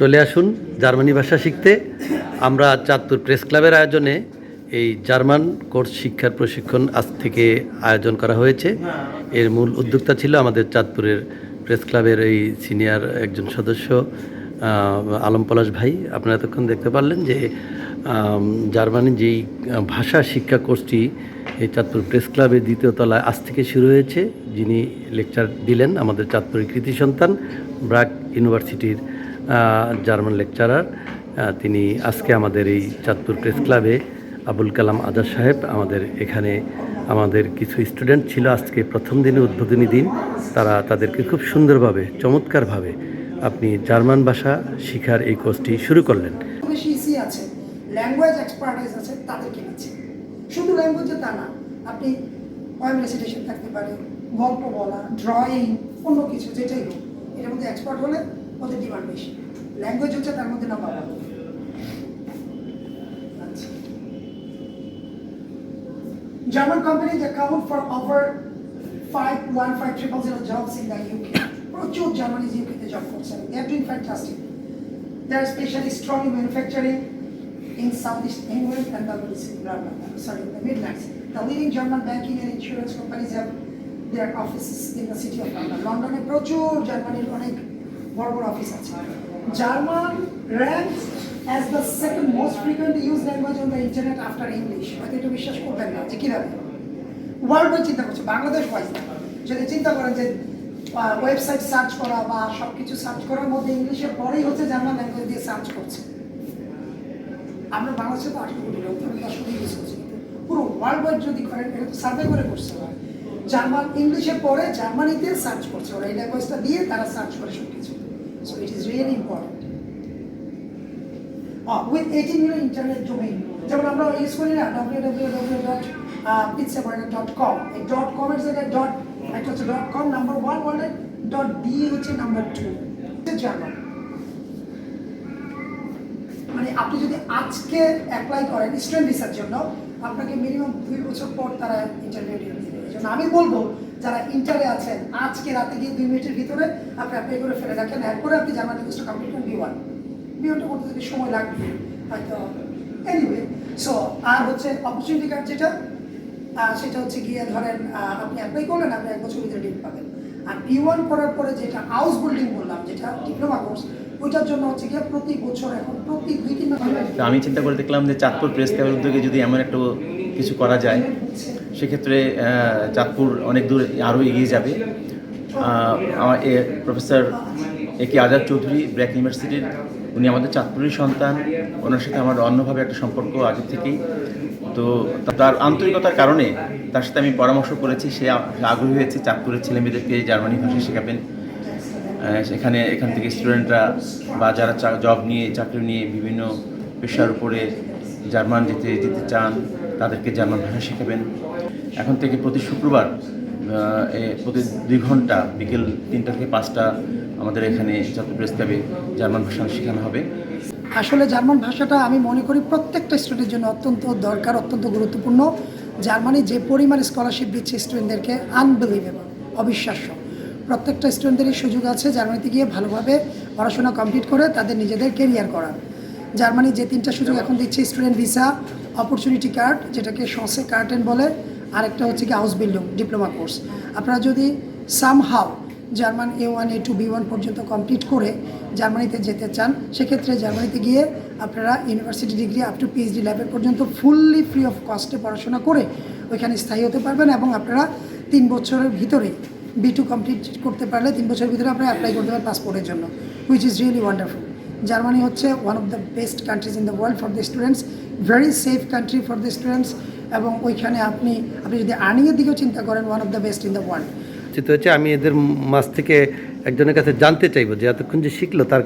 চলে আসুন জার্মানি ভাষা শিখতে। আমরা চাঁদপুর প্রেস ক্লাবের আয়োজনে এই জার্মান কোর্স শিক্ষার প্রশিক্ষণ আজ থেকে আয়োজন করা হয়েছে। এর মূল উদ্যোক্তা ছিল আমাদের চাঁদপুরের প্রেস ক্লাবের এই সিনিয়র একজন সদস্য আলম পলাশ ভাই। আপনারা এতক্ষণ দেখতে পারলেন যে জার্মানির যেই ভাষা শিক্ষা কোর্সটি এই চাঁদপুর প্রেস ক্লাবের দ্বিতীয় তলায় আজ থেকে শুরু হয়েছে। যিনি লেকচার দিলেন আমাদের চাঁদপুরের কৃতি সন্তান ব্রাক ইউনিভার্সিটির জার্মান লেকচারার তিনি আজকে আমাদের এই চাঁদপুর প্রেস ক্লাবে আবুল কালাম আজাদ সাহেব আমাদের এখানে আমাদের কিছু স্টুডেন্ট ছিল আজকে প্রথম দিনে উদ্বোধনী দিন। তারা তাদেরকে খুব সুন্দরভাবে, চমৎকারভাবে আপনি জার্মান ভাষা শিখার এই কোর্সটি শুরু করলেন। আছে ল্যাঙ্গুয়েজে তা না, আপনি পয়েম রেসিটেশন থাকতে পারে, গল্প বলা ড্রয়িং অন্য কিছু, যেটাই হোক এটার মধ্যে এক্সপার্ট হলে ওদের ডিমান্ড বেশি ল্যাঙ্গুয়েজ হচ্ছে তার মধ্যে নাম্বার ওয়ান আচ্ছা German companies account for over five one five triple zero jobs in the UK. প্রচুর জার্মানিজ ইউকেতে জব করছে they are doing fantastic they are specially strong in manufacturing in Southeast England and the sorry, the Midlands. The leading German banking and insurance companies have their offices in the city of London. লন্ডনে প্রচুর জার্মানির অনেক বড় office আছে। German ranks as the second most frequently used language on the internet after English. হয়তো এটা বিশ্বাস করবেন না যে কীভাবে। ওয়ার্ল্ড ওয়াইড চিন্তা করছে, বাংলাদেশ ওয়াইজ যদি চিন্তা করেন যে ওয়েবসাইট সার্চ করা বা সব কিছু সার্চ করার মধ্যে ইংলিশের পরেই হচ্ছে জার্মান ল্যাঙ্গুয়েজ দিয়ে সার্চ করছে। আমরা বাংলাদেশে তো আঠারো কোটি লোক আমি দশ কোটি ইউজ করছি। পুরো ওয়ার্ল্ড ওয়াইড যদি করেন এটা তো সার্ভে করে করছে। জার্মান ইংলিশের পরে জার্মানিতে সার্চ করছে। ওরা এই ল্যাঙ্গুয়েজটা দিয়ে তারা সার্চ করে সব কিছু so it is really important with eighteen million internet domain যেমন আমরা ইউজ করি না W W W dot pizza dot com এই ডট কমের জায়গায় ডট একটা হচ্ছে ডট কম নাম্বার ওয়ান ওয়ার্ল্ডের ডট ডি হচ্ছে নাম্বার টু জার্মান মানে আপনি যদি আজকে অ্যাপ্লাই করেন স্টুডেন্ট ভিসার জন্য, আপনাকে মিনিমাম দুই বছর পর তারা ইন্টারভিউ দেবে। এই জন্য আমি বলব যারা ইন্টারে আছেন, আজকে রাতে গিয়ে দুই মিনিটের ভিতরে আপনি অ্যাপ্লাই করে ফেলে রাখেন। এরপরে আপনি জার্মানি কোর্সটা কমপ্লিট করেন বি ওয়ান বি ওয়ানটা করতে যদি সময় লাগবে হয়তো এনিওয়ে সো আর হচ্ছে অপরচুনিটি কার্ড যেটা সেটা হচ্ছে গিয়ে ধরেন আপনি অ্যাপ্লাই করলেন, আপনি এক বছর ভিতরে ডিট পাবেন। আর বি ওয়ান করার পরে যেটা হাউস বিল্ডিং বললাম, যেটা ডিপ্লোমা কোর্স ওইটার জন্য হচ্ছে গিয়ে প্রতি বছর এখন প্রতি দুই তিন আমি চিন্তা করে দেখলাম যে চাঁদপুর প্রেস ক্লাবের উদ্যোগে যদি এমন একটা কিছু করা যায় সেক্ষেত্রে চাঁদপুর অনেক দূর আরও এগিয়ে যাবে। আমার এ, professor A K Azad Chowdhury, BRAC ইউনিভার্সিটির, উনি আমাদের চাঁদপুরের সন্তান। ওনার সাথে আমার অন্যভাবে একটা সম্পর্ক আগে থেকেই। তো তার আন্তরিকতার কারণে তার সাথে আমি পরামর্শ করেছি, সে আগ্রহী হয়েছে চাঁদপুরের ছেলেমেয়েদেরকে জার্মানি ভাষা শেখাবেন। সেখানে এখান থেকে স্টুডেন্টরা বা যারা জব নিয়ে, চাকরি নিয়ে বিভিন্ন পেশার উপরে জার্মান যেতে যেতে চান, তাদেরকে জার্মান ভাষা শেখাবেন। এখন থেকে প্রতি শুক্রবার প্রতি দুই ঘণ্টা বিকেল তিনটা থেকে পাঁচটা আমাদের এখানে জাতীয় প্রেস জার্মান ভাষা শেখানো হবে। আসলে জার্মান ভাষাটা আমি মনে করি প্রত্যেকটা স্টুডেন্টের জন্য অত্যন্ত দরকার, অত্যন্ত গুরুত্বপূর্ণ। জার্মানি যে পরিমাণ স্কলারশিপ দিচ্ছে স্টুডেন্টদেরকে আনবিলিভেবল অবিশ্বাস্য। প্রত্যেকটা স্টুডেন্টেরই সুযোগ আছে জার্মানিতে গিয়ে ভালোভাবে পড়াশোনা কমপ্লিট করে তাদের নিজেদের কেরিয়ার করার। জার্মানি যে তিনটা সুযোগ এখন দিচ্ছে স্টুডেন্ট ভিসা অপরচুনিটি কার্ড যেটাকে সংসে কার্টেন বলে। আরেকটা হচ্ছে কি হাউস বিল্ডিং ডিপ্লোমা কোর্স আপনারা যদি somehow German A one A two B one পর্যন্ত কমপ্লিট করে জার্মানিতে যেতে চান, সেক্ষেত্রে জার্মানিতে গিয়ে আপনারা university degree up to PhD level পর্যন্ত ফুললি ফ্রি অফ কস্টে পড়াশোনা করে ওইখানে স্থায়ী হতে পারবেন এবং আপনারা তিন বছরের ভিতরে বি টু কমপ্লিট করতে পারলে তিন বছরের ভিতরে আপনারা অ্যাপ্লাই করতে পারেন পাসপোর্টের জন্য which is really wonderful Germany হচ্ছে one of the best countries in the world for the students very safe country for the students এবং ওইখানে আপনি আপনি যদি আর্নিংয়ের দিকেও চিন্তা করেন one of the best in the world চিত হচ্ছে আমি এদের মাছ থেকে একজনের কাছে জানতে চাইব যে এতক্ষণ যে শিখলো তার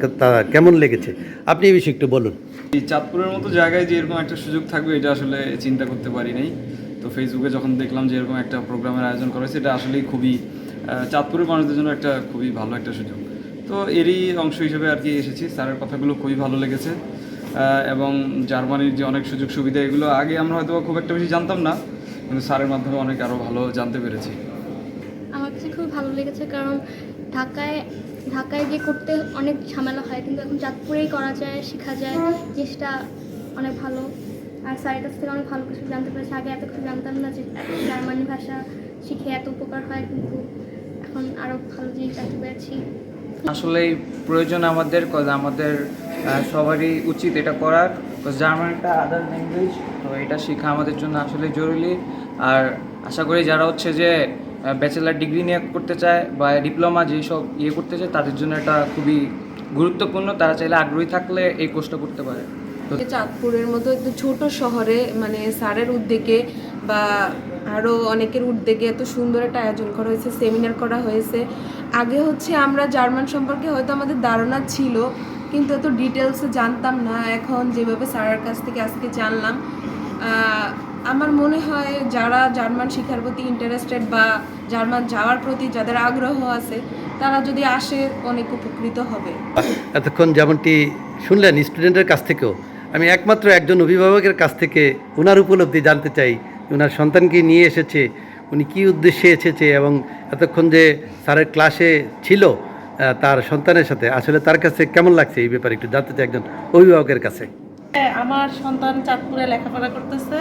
কেমন লেগেছে? আপনি এই বিষয়ে একটু বলুন। এই চাঁদপুরের মতো জায়গায় যে এরকম একটা সুযোগ থাকবে এটা আসলে চিন্তা করতে পারি নাই। তো ফেসবুকে যখন দেখলাম যে এরকম একটা প্রোগ্রামের আয়োজন করা হয়েছে এটা আসলেই খুবই চাঁদপুরের মানুষদের জন্য একটা খুবই ভালো একটা সুযোগ। তো এরই অংশ হিসেবে আর কি এসেছি। স্যারের কথাগুলো খুবই ভালো লেগেছে। এবং জার্মানির যে অনেক সুযোগ সুবিধা, এগুলো আগে আমরা হয়তো খুব একটা বেশি জানতাম না, কিন্তু স্যারের মাধ্যমে অনেক আরও ভালো জানতে পেরেছি। আমার কাছে খুব ভালো লেগেছে কারণ ঢাকায় ঢাকায় গিয়ে করতে অনেক ঝামেলা হয়, কিন্তু এখন চাঁদপুরেই করা যায়, শেখা যায়, জিনিসটা অনেক ভালো। আর স্যারের কাছ থেকে অনেক ভালো কিছু জানতে পেরেছি, আগে এত কিছু জানতাম না যে জার্মানি ভাষা শিখে এত উপকার হয়, কিন্তু এখন আরও ভালো জিনিস জানতে পেরেছি। আসলেই প্রয়োজন আমাদের কজ আমাদের সবারই উচিত এটা করার। জার্মান একটা আদার ল্যাঙ্গুয়েজ তো এটা শেখা আমাদের জন্য আসলে জরুরি। আর আশা করি যারা হচ্ছে যে ব্যাচেলার ডিগ্রি নিয়ে করতে চায় বা ডিপ্লোমা যেসব ইয়ে করতে চায়, তাদের জন্য এটা খুবই গুরুত্বপূর্ণ। তারা চাইলে আগ্রহী থাকলে এই কোর্সটা করতে পারে। চাঁদপুরের মতো একটু ছোট শহরে মানে স্যারের উদ্যোগে বা আরও অনেকের উদ্যোগে এত সুন্দর একটা আয়োজন করা হয়েছে সেমিনার করা হয়েছে। আগে হচ্ছে আমরা জার্মান সম্পর্কে হয়তো আমাদের ধারণা ছিল, কিন্তু এত ডিটেলসে জানতাম না। এখন যেভাবে স্যারের কাছ থেকে আজকে জানলাম আমার মনে হয় যারা জার্মান শেখার প্রতি ইন্টারেস্টেড বা জার্মান যাওয়ার প্রতি যাদের আগ্রহ আছে, তারা যদি আসে, অনেক উপকৃত হবে। এতক্ষণ যেমনটি শুনলেন স্টুডেন্টের কাছ থেকেও, আমি একমাত্র একজন অভিভাবকের কাছ থেকে ওনার উপলব্ধি জানতে চাই। ওনার সন্তানকে নিয়ে এসেছে উনি কী উদ্দেশ্যে এসেছে এবং এতক্ষণ যে স্যারের ক্লাসে ছিল তার সন্তানের সাথে আসলে তার কাছে কেমন লাগছে এই ব্যাপারে একটু জানতে চাই একজন অভিভাবকের কাছে? হ্যাঁ, আমার সন্তান চাঁদপুরে লেখাপড়া করতেছে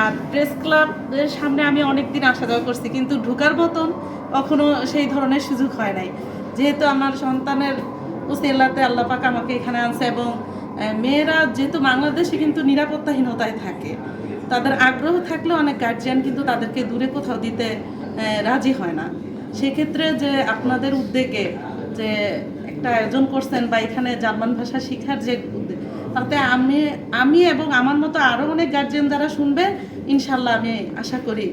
আর প্রেস ক্লাবের সামনে আমি অনেক দিন আসা যাওয়া করছি কিন্তু ঢোকার মতন কখনো সেই ধরনের সুযোগ হয় নাই। যেহেতু আমার সন্তানের উসিলাতে আল্লাহ পাক আমাকে এখানে আনছে এবং মেয়েরা যেহেতু বাংলাদেশে কিন্তু নিরাপত্তাহীনতায় থাকে তাদের আগ্রহ থাকলে অনেক গার্জিয়ান কিন্তু তাদেরকে দূরে কোথাও দিতে রাজি হয় না। সেক্ষেত্রে যে আপনাদের উদ্যোগে যে একটা আয়োজন করছেন বা এখানে জার্মান ভাষা শেখার যে উদ্যোগ তাতে আমি আমি এবং আমার মতো আরও অনেক গার্জিয়ান যারা শুনবে, ইনশাল্লাহ আমি আশা করি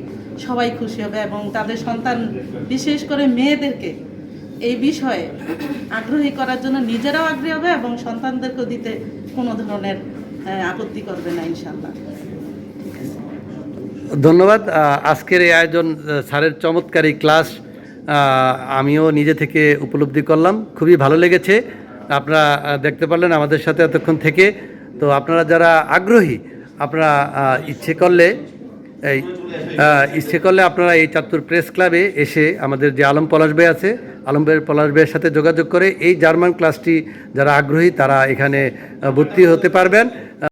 সবাই খুশি হবে এবং তাদের সন্তান, বিশেষ করে মেয়েদেরকে এই বিষয়ে আগ্রহী করার জন্য নিজেরাও আগ্রহী হবে এবং সন্তানদেরকেও দিতে কোনো ধরনের আপত্তি করবে না ইনশাল্লাহ। ধন্যবাদ। আজকের এই আয়োজন স্যারের চমৎকার এই ক্লাস আমিও নিজে থেকে উপলব্ধি করলাম। খুবই ভালো লেগেছে। আপনারা দেখতে পারলেন আমাদের সাথে এতক্ষণ থেকে। তো আপনারা যারা আগ্রহী, আপনারা ইচ্ছে করলে এই ইচ্ছে করলে আপনারা এই চাঁদপুর প্রেস ক্লাবে এসে আমাদের যে আলম পলাশ ভাই আছে, আলম ভাই পলাশ ভাইয়ের সাথে যোগাযোগ করে এই জার্মান ক্লাসটি, যারা আগ্রহী তারা এখানে ভর্তি হতে পারবেন।